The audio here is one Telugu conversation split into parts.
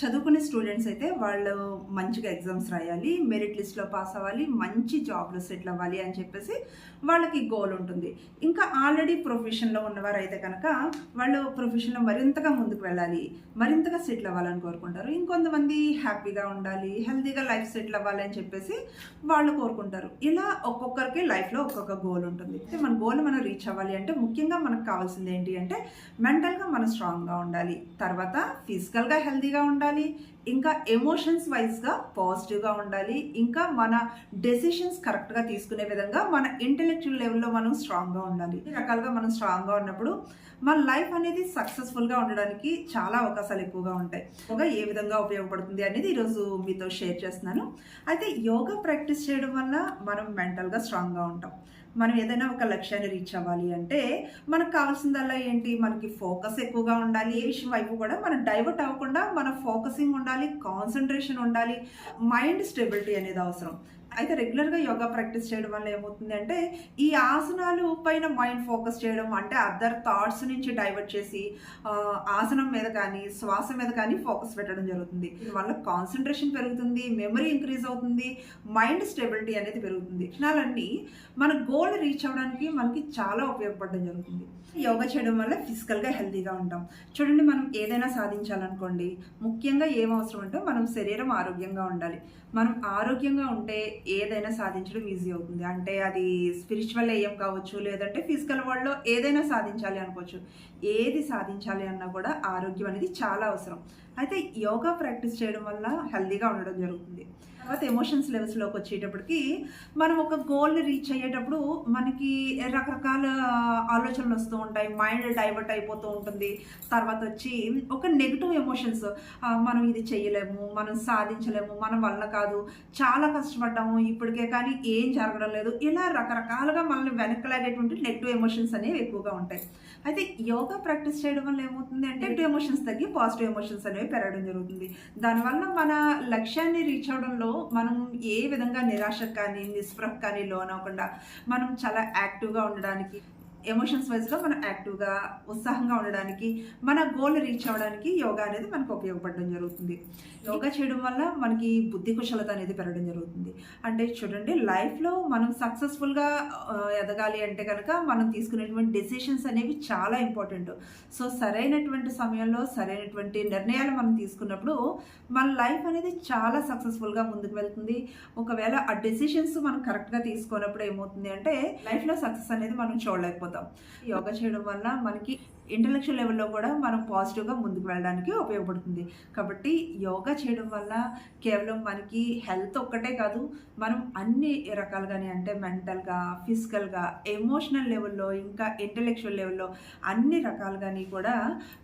చదువుకునే స్టూడెంట్స్ అయితే వాళ్ళు మంచిగా ఎగ్జామ్స్ రాయాలి మెరిట్ లిస్ట్లో పాస్ అవ్వాలి మంచి జాబ్లో సెటిల్ అవ్వాలి అని చెప్పేసి వాళ్ళకి గోల్ ఉంటుంది. ఇంకా ఆల్రెడీ ప్రొఫెషన్లో ఉన్నవారు అయితే కనుక వాళ్ళు ప్రొఫెషన్లో మరింతగా ముందుకు వెళ్ళాలి మరింతగా సెటిల్ అవ్వాలని కోరుకుంటారు. ఇంకొంతమంది హ్యాపీగా ఉండాలి హెల్తీగా లైఫ్ సెటిల్ అవ్వాలి అని చెప్పేసి వాళ్ళు కోరుకుంటారు. ఇలా ఒక్కొక్కరికి లైఫ్లో ఒక్కొక్క గోల్ ఉంటుంది. అయితే మన గోల్ మనం రీచ్ అవ్వాలి అంటే ముఖ్యంగా మనకు కావాల్సింది ఏంటి అంటే మెంటల్గా మనం స్ట్రాంగ్గా ఉండాలి. తర్వాత ఫిజికల్గా హెల్తీగా ఉండాలి. కానీ ఇంకా ఎమోషన్స్ వైజ్గా పాజిటివ్గా ఉండాలి. ఇంకా మన డెసిషన్స్ కరెక్ట్గా తీసుకునే విధంగా మన ఇంటెలెక్చువల్ లెవెల్లో మనం స్ట్రాంగ్గా ఉండాలి. ఈ రకాలుగా మనం స్ట్రాంగ్గా ఉన్నప్పుడు మన లైఫ్ అనేది సక్సెస్ఫుల్గా ఉండడానికి చాలా అవకాశాలు ఎక్కువగా ఉంటాయి. యోగా ఏ విధంగా ఉపయోగపడుతుంది అనేది ఈరోజు మీతో షేర్ చేస్తున్నాను. అయితే యోగా ప్రాక్టీస్ చేయడం వల్ల మనం మెంటల్గా స్ట్రాంగ్గా ఉంటాం. మనం ఏదైనా ఒక లక్ష్యాన్ని రీచ్ అవ్వాలి అంటే మనకు కావాల్సిందల్లా ఏంటి? మనకి ఫోకస్ ఎక్కువగా ఉండాలి. ఏ విషయం వైపు కూడా మనం డైవర్ట్ అవ్వకుండా మన ఫోకసింగ్ ఉండాలి. కాన్సన్ట్రేషన్ ఉండాలి మైండ్ స్టెబిలిటీ అనేది అవసరం. అయితే రెగ్యులర్గా యోగా ప్రాక్టీస్ చేయడం వల్ల ఏమవుతుంది అంటే ఈ ఆసనాలు పైన మైండ్ ఫోకస్ చేయడం అంటే అదర్ థాట్స్ నుంచి డైవర్ట్ చేసి ఆసనం మీద కానీ శ్వాస మీద కానీ ఫోకస్ పెట్టడం జరుగుతుంది. వల్ల కాన్సన్ట్రేషన్ పెరుగుతుంది మెమరీ ఇంక్రీజ్ అవుతుంది మైండ్ స్టెబిలిటీ అనేది పెరుగుతుంది. లక్షణాలన్నీ మన గోల్ రీచ్ అవ్వడానికి మనకి చాలా ఉపయోగపడడం జరుగుతుంది. యోగా చేయడం వల్ల ఫిజికల్గా హెల్తీగా ఉంటాం. చూడండి మనం ఏదైనా సాధించాలనుకోండి ముఖ్యంగా ఏం అవసరం అంటే మనం శరీరం ఆరోగ్యంగా ఉండాలి. మనం ఆరోగ్యంగా ఉంటే ఏదైనా సాధించడం ఈజీ అవుతుంది. అంటే అది స్పిరిచువల్ ఏం కావచ్చు లేదంటే ఫిజికల్ వరల్డ్లో ఏదైనా సాధించాలి అనుకోవచ్చు. ఏది సాధించాలి అన్నా కూడా ఆరోగ్యం అనేది చాలా అవసరం. అయితే యోగా ప్రాక్టీస్ చేయడం వల్ల హెల్దీగా ఉండడం జరుగుతుంది. తర్వాత ఎమోషన్స్ లెవెల్స్లోకి వచ్చేటప్పటికి మనం ఒక గోల్ని రీచ్ అయ్యేటప్పుడు మనకి రకరకాల ఆలోచనలు వస్తూ ఉంటాయి. మైండ్ డైవర్ట్ అయిపోతూ ఉంటుంది. తర్వాత వచ్చి ఒక నెగిటివ్ ఎమోషన్స్ మనం ఇది చేయలేము మనం సాధించలేము మనం వల్ల కాదు చాలా కష్టపడ్డాము ఇప్పటికే కానీ ఏం జరగడం లేదు. ఇలా రకరకాలుగా మనల్ని వెనకలాగేటువంటి నెగిటివ్ ఎమోషన్స్ అనేవి ఎక్కువగా ఉంటాయి. అయితే యోగా ప్రాక్టీస్ చేయడం వల్ల ఏమవుతుంది అంటే నెగిటివ్ ఎమోషన్స్ తగ్గి పాజిటివ్ ఎమోషన్స్ అనేవి పెరగడం జరుగుతుంది. దానివల్ల మన లక్ష్యాన్ని రీచ్ అవడంలో మనం ఏ విధంగా నిరాశకు కానీ నిస్పృహ కానీ లోన్ అవ్వకుండా మనం చాలా యాక్టివ్గా ఉండడానికి ఎమోషన్స్ వైజ్లో మనం యాక్టివ్గా ఉత్సాహంగా ఉండడానికి మన గోల్ రీచ్ అవ్వడానికి యోగా అనేది మనకు ఉపయోగపడడం జరుగుతుంది. యోగా చేయడం వల్ల మనకి బుద్ధి కుశలత అనేది పెరగడం జరుగుతుంది. అంటే చూడండి లైఫ్లో మనం సక్సెస్ఫుల్గా ఎదగాలి అంటే కనుక మనం తీసుకునేటువంటి డెసిషన్స్ అనేవి చాలా ఇంపార్టెంట్ సో సరైనటువంటి సమయంలో సరైనటువంటి నిర్ణయాలు మనం తీసుకున్నప్పుడు మన లైఫ్ అనేది చాలా సక్సెస్ఫుల్గా ముందుకు వెళ్తుంది. ఒకవేళ ఆ డెసిషన్స్ మనం కరెక్ట్గా తీసుకున్నప్పుడు ఏమవుతుంది అంటే లైఫ్లో సక్సెస్ అనేది మనం చూడలేకపోతాం యోగా చేయడం వల్ల మనకి ఇంటలెక్చువల్ లెవెల్లో కూడా మనం పాజిటివ్గా ముందుకు వెళ్ళడానికి ఉపయోగపడుతుంది. కాబట్టి యోగా చేయడం వల్ల కేవలం మనకి హెల్త్ ఒక్కటే కాదు మనం అన్ని రకాలుగానే అంటే మెంటల్గా ఫిజికల్గా ఎమోషనల్ లెవెల్లో ఇంకా ఇంటలెక్చువల్ లెవెల్లో అన్ని రకాలుగాని కూడా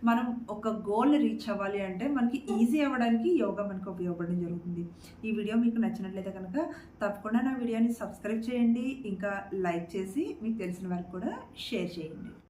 మనం ఒక గోల్ రీచ్ అవ్వాలి అంటే మనకి ఈజీ అవ్వడానికి యోగా మనకు ఉపయోగపడడం జరుగుతుంది. ఈ వీడియో మీకు నచ్చినట్లయితే కనుక తప్పకుండా నా వీడియోని సబ్స్క్రైబ్ చేయండి. ఇంకా లైక్ చేసి మీకు తెలిసిన వారికి కూడా షేర్ చేయండి